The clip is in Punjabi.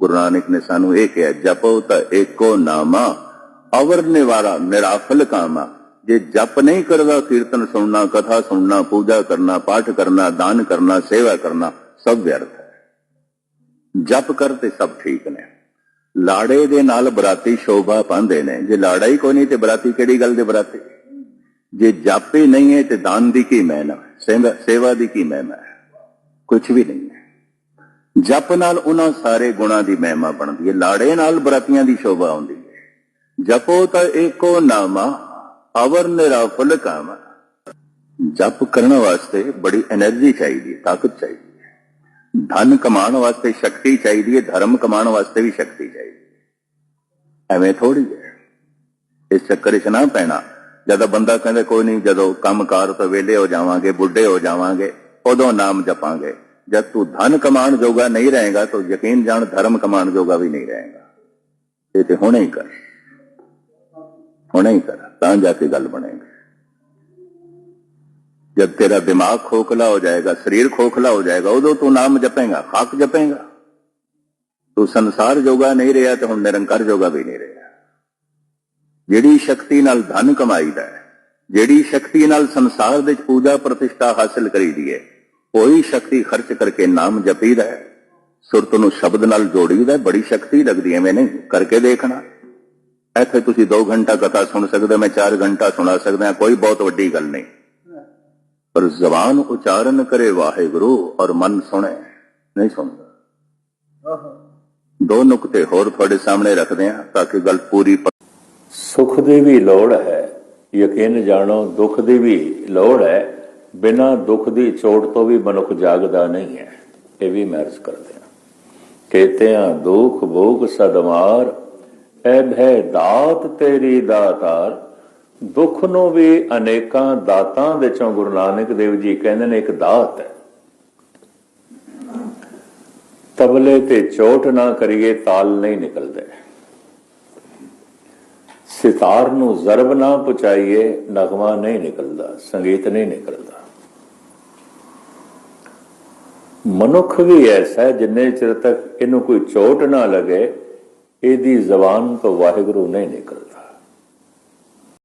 ਗੁਰੂ ਨਾਨਕ ਨੇ ਸਾਨੂੰ ਇਹ ਕਿਹਾ, ਜਪੋ ਤਾਂ ਏਕੋ ਨਾਮਾ, ਅਵਰ ਨਿਵਾਰਾ ਨਿਰਾਫਲ ਕਾਮਾ। ਜੇ ਜਪ ਨਹੀਂ ਕਰਦਾ, ਕੀਰਤਨ ਸੁਣਨਾ, ਕਥਾ ਸੁਣਨਾ, ਪੂਜਾ ਕਰਨਾ, ਪਾਠ ਕਰਨਾ, ਦਾਨ ਕਰਨਾ, ਸੇਵਾ ਕਰਨਾ, ਸਭ ਵਿਅਰਥ ਹੈ। ਜਪ ਕਰ ਤੇ ਸਭ ਠੀਕ ਨੇ। ਲਾੜੇ ਦੇ ਨਾਲ ਬਰਾਤੀ ਸ਼ੋਭਾ ਪਾਉਂਦੇ ਨੇ। ਜੇ ਲਾੜਾ ਹੀ ਕੋਈ ਨਹੀਂ ਤੇ ਬਰਾਤੀ ਕਿਹੜੀ ਗੱਲ ਦੇ ਬਰਾਤੀ? ਜੇ ਜਪ ਹੀ ਨਹੀਂ ਹੈ ਤੇ ਦਾਨ ਦੀ ਕੀ ਮਹਿਨਾ ਸੇਵਾ ਦੀ ਕੀ ਮਹਿਮਾ ਹੈ? ਕੁਝ ਵੀ ਨਹੀਂ ਹੈ। ਜਪ ਨਾਲ ਉਹਨਾਂ ਸਾਰੇ ਗੁਣਾਂ ਦੀ ਮਹਿਮਾ ਬਣਦੀ ਹੈ। ਲਾੜੇ ਨਾਲ ਬਰਾਤੀਆਂ ਦੀ ਸ਼ੋਭਾ ਆਉਂਦੀ ਹੈ। ਜਪੋ ਤਾਂ ਏਕੋ ਨਾਮਾ, ਅਵਰ ਨਿਰਾਫਲ ਕਾਮ। ਜਪ ਕਰਨ ਵਾਸਤੇ ਬੜੀ એનર્ਜੀ ਚਾਹੀਦੀ ਹੈ, ਤਾਕਤ ਚਾਹੀਦੀ ਹੈ। ਧਨ ਕਮਾਉਣ ਵਾਸਤੇ ਸ਼ਕਤੀ ਚਾਹੀਦੀ ਹੈ, ਧਰਮ ਕਮਾਉਣ ਵਾਸਤੇ ਵੀ ਸ਼ਕਤੀ ਚਾਹੀਦੀ ਹੈ। ਐਵੇਂ ਥੋੜੀ ਹੈ। ਇਸ ਚੱਕਰ 'ਚ ਨਾ ਪੈਣਾ। ਜਦੋਂ ਬੰਦਾ ਕਹਿੰਦਾ, ਕੋਈ ਨਹੀਂ, ਜਦੋਂ ਕੰਮਕਾਰ ਤੋਂ ਵੇਲੇ ਹੋ ਜਾਵਾਂਗੇ, ਬੁੱਢੇ ਹੋ ਜਾਵਾਂਗੇ, ਉਦੋਂ ਨਾਮ ਜਪਾਂਗੇ। ਜਦ ਤੂੰ ਧਨ ਕਮਾਉਣ ਜੋਗਾ ਨਹੀਂ ਰਹੇਗਾ ਤਾਂ ਯਕੀਨ ਜਾਣ ਧਰਮ ਕਮਾਉਣ ਜੋਗਾ ਵੀ ਨਹੀਂ ਰਹੇਗਾ ਇਹ ਤੇ ਹੁਣੇ ਹੀ ਕਰ ਹੁਣੇ ਹੀ ਕਰ ਤਾਂ ਜਾ ਕੇ ਗੱਲ ਬਣੇਗੀ ਜਦ ਤੇਰਾ ਦਿਮਾਗ ਖੋਖਲਾ ਹੋ ਜਾਏਗਾ ਸਰੀਰ ਖੋਖਲਾ ਹੋ ਜਾਏਗਾ ਉਦੋਂ ਤੂੰ ਨਾਮ ਜਪੇਗਾ ਖਾਕ ਜਪੇਗਾ ਤੂੰ ਸੰਸਾਰ ਜੋਗਾ ਨਹੀਂ ਰਿਹਾ ਤੇ ਹੁਣ ਨਿਰੰਕਾਰ ਜੋਗਾ ਵੀ ਨਹੀਂ ਰਿਹਾ ਜਿਹੜੀ ਸ਼ਕਤੀ ਨਾਲ ਧਨ ਕਮਾਈਦਾ ਹੈ ਜਿਹੜੀ ਸ਼ਕਤੀ ਨਾਲ ਸੰਸਾਰ ਦੇ ਵਿੱਚ ਪੂਜਾ ਪ੍ਰਤਿਸ਼ਠਾ ਹਾਸਲ ਕਰੀਦੀ ਹੈ ਕੋਈ ਸ਼ਕਤੀ ਖਰਚ ਕਰਕੇ ਨਾਮ ਜਪੀਦਾ ਹੈ। ਸੁਰਤ ਨੂੰ ਸ਼ਬਦ ਨਾਲ ਜੋੜੀਦਾ ਹੈ, ਬੜੀ ਸ਼ਕਤੀ ਲੱਗਦੀ ਐ ਮੈਨੇ ਕਰਕੇ ਦੇਖਣਾ। ਇੱਥੇ ਤੁਸੀਂ 2 ਘੰਟਾ ਕਥਾ ਸੁਣ ਸਕਦੇ ਮੈਂ 4 ਘੰਟਾ ਸੁਣਾ ਸਕਦਾ ਕੋਈ ਬਹੁਤ ਵੱਡੀ ਗੱਲ ਨਹੀਂ। ਪਰ ਜ਼ਬਾਨ ਉਚਾਰਨ ਕਰੇ ਵਾਹਿਗੁਰੂ ਔਰ ਮਨ ਸੁਣੇ ਨਹੀਂ ਸੁਣਦਾ। ਦੋ ਨੁਕਤੇ ਹੋਰ ਤੁਹਾਡੇ ਸਾਹਮਣੇ ਰੱਖਦੇ ਹਾਂ ਤਾਂ ਕਿ ਗੱਲ ਪੂਰੀ ਸੁਖ ਦੀ ਵੀ ਲੋੜ ਹੈ। ਯਕੀਨ ਜਾਣੋ ਦੁੱਖ ਦੀ ਵੀ ਲੋੜ ਹੈ। ਬਿਨਾਂ ਦੁੱਖ ਦੀ ਚੋਟ ਤੋਂ ਵੀ ਮਨੁੱਖ ਜਾਗਦਾ ਨਹੀਂ ਹੈ। ਇਹ ਵੀ ਮੈਂ ਕਰਦੇ ਹਾਂ। ਕਹਤਿਆਂ ਦੁਖ ਭੋਗ ਸਦਮਾਰ, ਐ ਭੈ ਦਾਤ ਤੇਰੀ ਦਾਤਾਰ। ਦੁੱਖ ਨੂੰ ਵੀ ਅਨੇਕਾਂ ਦਾਤਾਂ ਦੇ ਵਿੱਚੋਂ ਗੁਰੂ ਨਾਨਕ ਦੇਵ ਜੀ ਕਹਿੰਦੇ ਨੇ, ਇੱਕ ਦਾਤ ਹੈ। ਤਬਲੇ ਤੇ ਚੋਟ ਨਾ ਕਰੀਏ, ਤਾਲ ਨਹੀਂ ਨਿਕਲਦੇ। ਸਿਤਾਰ ਨੂੰ ਜ਼ਰਬ ਨਾ ਪਹੁੰਚਾਈਏ ਨਗਮਾ ਨਹੀਂ ਨਿਕਲਦਾ, ਸੰਗੀਤ ਨਹੀਂ ਨਿਕਲਦਾ। ਮਨੁੱਖ ਵੀ ਐਸਾ ਹੈ, ਜਿੰਨੇ ਚਿਰ ਤੱਕ ਇਹਨੂੰ ਕੋਈ ਚੋਟ ਨਾ ਲੱਗੇ, ਇਹਦੀ ਜ਼ਬਾਨ ਤੋਂ ਵਾਹਿਗੁਰੂ ਨਹੀਂ ਨਿਕਲਦਾ।